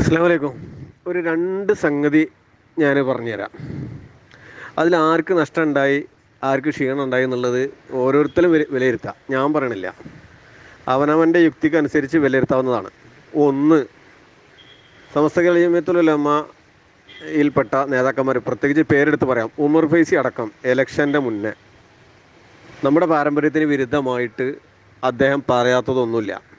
അസ്സാമലൈക്കും ഒരു രണ്ട് സംഗതി ഞാൻ പറഞ്ഞുതരാം. അതിൽ ആർക്ക് നഷ്ടം ഉണ്ടായി ആർക്ക് ക്ഷീണം ഉണ്ടായി എന്നുള്ളത് ഓരോരുത്തരും വില വിലയിരുത്താം. ഞാൻ പറയണില്ല. അവനവന്റെ യുക്തിക്ക് അനുസരിച്ച് വിലയിരുത്താവുന്നതാണ്. ഒന്ന് സമസ്ത യിൽപ്പെട്ട നേതാക്കന്മാർ പ്രത്യേകിച്ച് പേരെടുത്ത് പറയാം ഉമർ ഫൈസി അടക്കം എലക്ഷന്റെ മുന്നേ. നമ്മുടെ പാരമ്പര്യത്തിന് വിരുദ്ധമായിട്ട് അദ്ദേഹം പറയാത്തതൊന്നുമില്ല.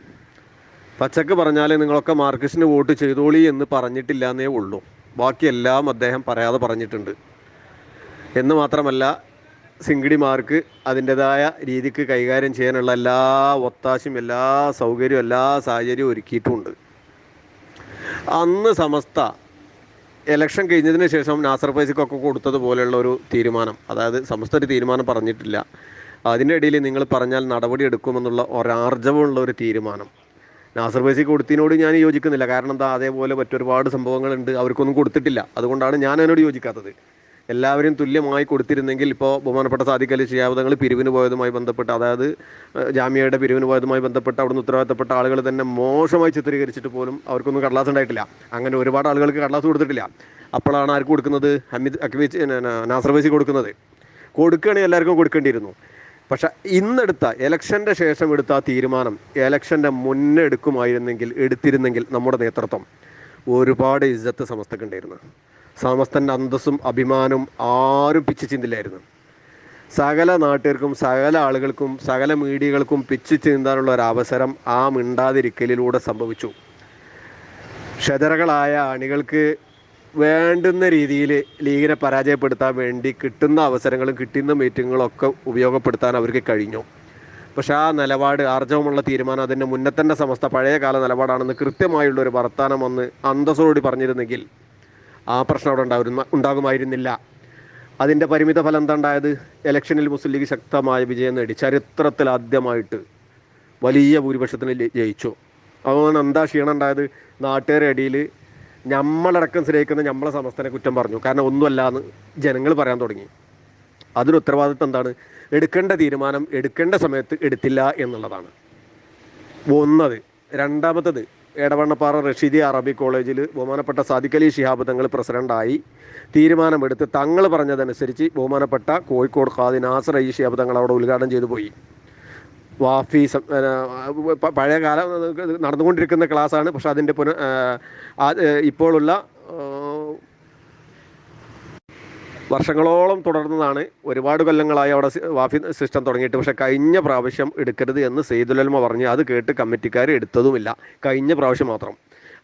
പച്ചക്ക് പറഞ്ഞാലേ നിങ്ങളൊക്കെ മാർക്കിസ്റ്റിന് വോട്ട് ചെയ്തോളി എന്ന് പറഞ്ഞിട്ടില്ല എന്നേ ഉള്ളൂ. ബാക്കിയെല്ലാം അദ്ദേഹം പറയാതെ പറഞ്ഞിട്ടുണ്ട്. എന്ന് മാത്രമല്ല സിംഗിടിമാർക്ക് അതിന്റെതായ രീതിക്ക് കൈകാര്യം ചെയ്യാനുള്ള എല്ലാ ഒത്താശയും എല്ലാ സൗകര്യവും എല്ലാ സാഹചര്യവും ഒരുക്കിയിട്ടുമുണ്ട് അന്ന് സമസ്ത ഇലക്ഷൻ കഴിഞ്ഞതിന് ശേഷം നാസർ പൈസക്കൊക്കെ കൊടുത്തതുപോലെയുള്ള ഒരു തീരുമാനം അതായത് സമസ്ത ഒരു തീരുമാനം പറഞ്ഞിട്ടില്ല. അതിന്റെ ഇടയിൽ നിങ്ങൾ പറഞ്ഞാൽ നടപടി എടുക്കുമെന്നുള്ള ഒരു തീരുമാനം. നാസർ ബൈസി കൊടുത്തതിനോട് ഞാൻ യോജിക്കുന്നില്ല. കാരണം എന്താ അതേപോലെ മറ്റൊരുപാട് സംഭവങ്ങളുണ്ട് അവർക്കൊന്നും കൊടുത്തിട്ടില്ല. അതുകൊണ്ടാണ് ഞാൻ അതിനോട് യോജിക്കാത്തത്. എല്ലാവരും തുല്യമായി കൊടുത്തിരുന്നെങ്കിൽ ഇപ്പോൾ ബഹുമാനപ്പെട്ട അലി ഷിയാബ് പിരിവിന് പോയതുമായി ബന്ധപ്പെട്ട് അതായത് ജാമ്യയുടെ പിരിവിന് പോയതുമായി ബന്ധപ്പെട്ട് അവിടുന്ന് ഉത്തരവാദിത്തപ്പെട്ട ആളുകൾ തന്നെ മോശമായി ചിത്രീകരിച്ചിട്ട് പോലും അവർക്കൊന്നും കടലാസ് ഉണ്ടായിട്ടില്ല. അങ്ങനെ ഒരുപാട് ആളുകൾക്ക് കടലാസ് കൊടുത്തിട്ടില്ല. അപ്പോഴാണ് ആർക്ക് കൊടുക്കുന്നത്? ഹമീദ് അക്ബീച്ച് നാസർ കൊടുക്കുന്നത്. കൊടുക്കുകയാണെങ്കിൽ എല്ലാവർക്കും കൊടുക്കേണ്ടിയിരുന്നു. പക്ഷെ ഇന്നെടുത്ത ഇലക്ഷന്റെ ശേഷം എടുത്ത ആ തീരുമാനം ഇലക്ഷന്റെ മുന്നേ എടുക്കുമായിരുന്നെങ്കിൽ എടുത്തിരുന്നെങ്കിൽ നമ്മുടെ നേതൃത്വം ഒരുപാട് ഇജ്ജത്ത് സമസ്തക്കുണ്ടായിരുന്നു. സമസ്തന്റെ അന്തസ്സും അഭിമാനവും ആരും പിച്ച് ചിന്തില്ലായിരുന്നു. സകല നാട്ടുകാർക്കും സകല ആളുകൾക്കും സകല മീഡിയകൾക്കും പിച്ച് ചിന്താനുള്ള ഒരു അവസരം ആ മിണ്ടാതിരിക്കലിലൂടെ സംഭവിച്ചു. ക്ഷതരകളായ അണികൾക്ക് വേണ്ടുന്ന രീതിയിൽ ലീഗിനെ പരാജയപ്പെടുത്താൻ വേണ്ടി കിട്ടുന്ന അവസരങ്ങളും കിട്ടുന്ന മീറ്റിങ്ങുകളും ഒക്കെ ഉപയോഗപ്പെടുത്താൻ അവർക്ക് കഴിഞ്ഞു. പക്ഷേ ആ നിലപാട് ആർജവമുള്ള തീരുമാനം അതിന്റെ മുന്നത്തന്നെ സമസ്ത പഴയ കാല നിലപാടാണെന്ന് കൃത്യമായുള്ള ഒരു വർത്തമാനം വന്ന് അന്തസ്സോടി പറഞ്ഞിരുന്നെങ്കിൽ ആ പ്രശ്നം അവിടെ ഉണ്ടാവുന്ന ഉണ്ടാകുമായിരുന്നില്ല. അതിന്റെ പരിമിത ഫലം എന്താ ഉണ്ടായത്? ഇലക്ഷനിൽ മുസ്ലിം ലീഗ് ശക്തമായ വിജയം നേടി. ചരിത്രത്തിൽ ആദ്യമായിട്ട് വലിയ ഭൂരിപക്ഷത്തിന് ജയിച്ചു. അതുകൊണ്ട് എന്താ ക്ഷീണം ഉണ്ടായത്? നാട്ടുകാരുടെ ഇടയിൽ നമ്മളടക്കം സ്നേഹിക്കുന്ന നമ്മളെ സമസ്തനെ കുറ്റം പറഞ്ഞു. കാരണം ഒന്നുമല്ല എന്ന് ജനങ്ങൾ പറയാൻ തുടങ്ങി. അതിന് ഉത്തരവാദിത്വം എന്താണ്? എടുക്കേണ്ട തീരുമാനം എടുക്കേണ്ട സമയത്ത് എടുത്തില്ല എന്നുള്ളതാണ്. ഒന്നത്. രണ്ടാമത്തത് എടവണ്ണപ്പാറ റഷീദി അറബി കോളേജിൽ ബഹുമാനപ്പെട്ട സാദിഖ് അലി ഷിഹാബ് തങ്ങൾ പ്രസിഡന്റായി തീരുമാനമെടുത്ത് തങ്ങൾ പറഞ്ഞതനുസരിച്ച് ബഹുമാനപ്പെട്ട കോഴിക്കോട് ഖാദി നാസർ അലി ഷിഹാബ് തങ്ങൾ അവിടെ ഉദ്ഘാടനം ചെയ്തു പോയി. വാഫി പഴയ കാലം നടന്നുകൊണ്ടിരിക്കുന്ന ക്ലാസ്സാണ്. പക്ഷെ അതിന്റെ പുന ഇപ്പോഴുള്ള വർഷങ്ങളോളം തുടർന്നതാണ് ഒരുപാട് കൊല്ലങ്ങളായി അവിടെ വാഫി സിസ്റ്റം തുടങ്ങിയിട്ട്. പക്ഷേ കഴിഞ്ഞ പ്രാവശ്യം എടുക്കരുത് എന്ന് സെയ്ദുലൽമ പറഞ്ഞ് അത് കേട്ട് കമ്മിറ്റിക്കാർ എടുത്തതുമില്ല. കഴിഞ്ഞ പ്രാവശ്യം മാത്രം.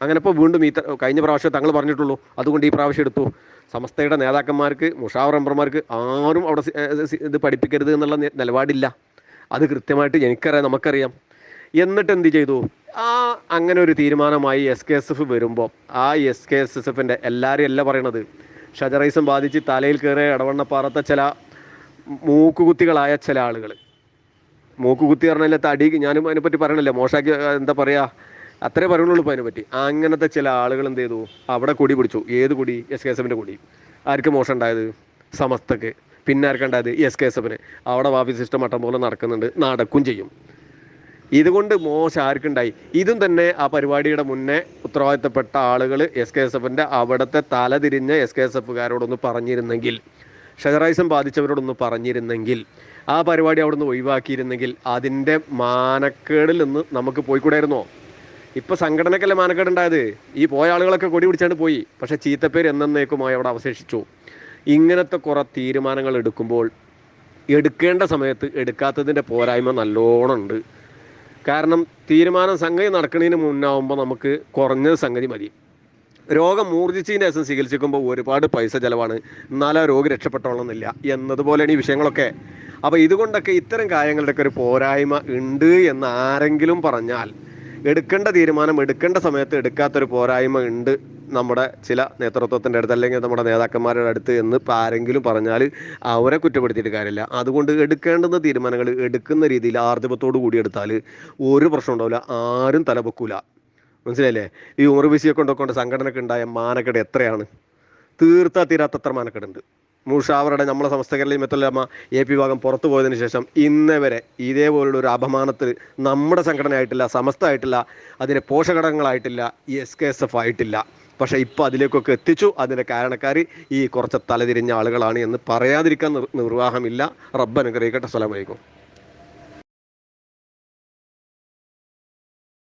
അങ്ങനെ ഇപ്പോൾ വീണ്ടും ഈ കഴിഞ്ഞ പ്രാവശ്യം തങ്ങൾ പറഞ്ഞിട്ടുള്ളൂ. അതുകൊണ്ട് ഈ പ്രാവശ്യം എടുത്തു. സമസ്തയുടെ നേതാക്കന്മാർക്ക് മുഷാവർ മെമ്പർമാർക്ക് ആരും അവിടെ ഇത് പഠിപ്പിക്കരുത് എന്നുള്ള നിലപാടില്ല. അത് കൃത്യമായിട്ട് എനിക്കറിയാം നമുക്കറിയാം. എന്നിട്ട് എന്ത് ചെയ്തു? ആ അങ്ങനെ ഒരു തീരുമാനമായി എസ് കെ എസ് എഫ് വരുമ്പോൾ ആ എസ് കെ എസ് എസ് എഫിന്റെ എല്ലാവരും അല്ല പറയണത്. ഷജറൈസം ബാധിച്ച് തലയിൽ കയറിയ ഇടവണ്ണപ്പാറത്തെ ചില മൂക്കുകുത്തികളായ ചില ആളുകൾ മൂക്കുകുത്തി പറഞ്ഞാൽ തടി ഞാനും അതിനെപ്പറ്റി പറയണല്ലേ മോശമാക്കി എന്താ പറയുക അത്രേ പറയുള്ളൂ ഇപ്പോൾ അതിനെപ്പറ്റി. അങ്ങനത്തെ ചില ആളുകൾ എന്ത് ചെയ്തു? അവിടെ കൊടി പിടിച്ചു. ഏത് കൊടി? എസ് കെ എസ് എഫിന്റെ കൊടി. ആർക്ക് മോശം ഉണ്ടായത്? സമസ്തക്ക്. പിന്നെ ആർക്കുണ്ടായത് എസ് കെ എസ് എഫിന് അവിടെ വാപ്പി സിസ്റ്റം മട്ടം പോലെ നടക്കുന്നുണ്ട്. നടക്കും ചെയ്യും. ഇതുകൊണ്ട് മോശം ആർക്കുണ്ടായി? ഇതും തന്നെ ആ പരിപാടിയുടെ മുന്നേ ഉത്തരവാദിത്തപ്പെട്ട ആളുകൾ എസ് കെ എസ് എഫിന്റെ അവിടുത്തെ തലതിരിഞ്ഞ എസ് കെ എസ് എഫുകാരോടൊന്ന് പറഞ്ഞിരുന്നെങ്കിൽ ഷെഹറൈസം ബാധിച്ചവരോടൊന്ന് പറഞ്ഞിരുന്നെങ്കിൽ ആ പരിപാടി അവിടുന്ന് ഒഴിവാക്കിയിരുന്നെങ്കിൽ അതിന്റെ മാനക്കേടിൽ നിന്ന് നമുക്ക് പോയിക്കൂടായിരുന്നോ? ഇപ്പം സംഘടനക്കല്ലേ മാനക്കേട് ഉണ്ടായത് ഈ പോയ ആളുകളൊക്കെ കൊടി പിടിച്ചാണ്ട് പോയി. പക്ഷേ ചീത്തപ്പേര് എന്നേക്കുമായി അവിടെ അവശേഷിച്ചു. ഇങ്ങനത്തെ കുറെ തീരുമാനങ്ങൾ എടുക്കുമ്പോൾ എടുക്കേണ്ട സമയത്ത് എടുക്കാത്തതിന്റെ പോരായ്മ നല്ലോണം ഉണ്ട് കാരണം തീരുമാനം സംഗതി നടക്കുന്നതിന് മുന്നാവുമ്പോൾ നമുക്ക് കുറഞ്ഞ സംഗതി മതി. രോഗം മൂർജിച്ചതിന്റെ ദിവസം ചികിത്സിക്കുമ്പോൾ ഒരുപാട് പൈസ ചിലവാണ്. എന്നാലും രോഗി രക്ഷപ്പെട്ടോളന്നില്ല എന്നതുപോലെയാണ് ഈ വിഷയങ്ങളൊക്കെ. അപ്പോൾ ഇതുകൊണ്ടൊക്കെ ഇത്തരം കാര്യങ്ങളുടെയൊക്കെ ഒരു പോരായ്മ ഉണ്ട് എന്ന് ആരെങ്കിലും പറഞ്ഞാൽ എടുക്കേണ്ട തീരുമാനം എടുക്കേണ്ട സമയത്ത് എടുക്കാത്തൊരു പോരായ്മ ഉണ്ട്. നമ്മുടെ ചില നേതൃത്വത്തിന്റെ അടുത്ത് അല്ലെങ്കിൽ നമ്മുടെ നേതാക്കന്മാരുടെ അടുത്ത് എന്ന് ആരെങ്കിലും പറഞ്ഞാൽ അവരെ കുറ്റപ്പെടുത്തിയിട്ട് കാര്യമില്ല. അതുകൊണ്ട് എടുക്കേണ്ടുന്ന തീരുമാനങ്ങൾ എടുക്കുന്ന രീതിയിൽ ആർജവത്തോടു കൂടി എടുത്താൽ ഒരു പ്രശ്നം ഉണ്ടാവില്ല. ആരും തലപൊക്കൂല. മനസ്സിലായില്ലേ? ഈ ഉമർ ബിസിയെ കൊണ്ടൊക്കെ കൊണ്ട് സംഘടനയ്ക്ക് ഉണ്ടായ മാനക്കേട് എത്രയാണ്? തീർത്താ തീരാത്തത്ര മാനക്കേടുണ്ട്. മൂഷാവറുടെ നമ്മളെ സമസ്ത കേരളീയ മെത്തലമ്മ എ പി ഭാഗം പുറത്തു പോയതിനു ശേഷം ഇന്നേവരെ ഇതേപോലുള്ള ഒരു അപമാനത്തിൽ നമ്മുടെ സംഘടനയായിട്ടില്ല സമസ്തമായിട്ടില്ല അതിന്റെ പോഷകഘടകങ്ങളായിട്ടില്ല എസ് കെ എസ് എഫ് ആയിട്ടില്ല. പക്ഷേ ഇപ്പോൾ അതിലേക്കൊക്കെ എത്തിച്ചു. അതിന്റെ കാരണക്കാർ ഈ കുറച്ച് തലതിരിഞ്ഞ ആളുകളാണ് എന്ന് പറയാതിരിക്കാൻ നിർ നിർവാഹമില്ല. റബ്ബ് അനുഗ്രഹിക്കട്ടെ. സ്ഥലമായിരിക്കും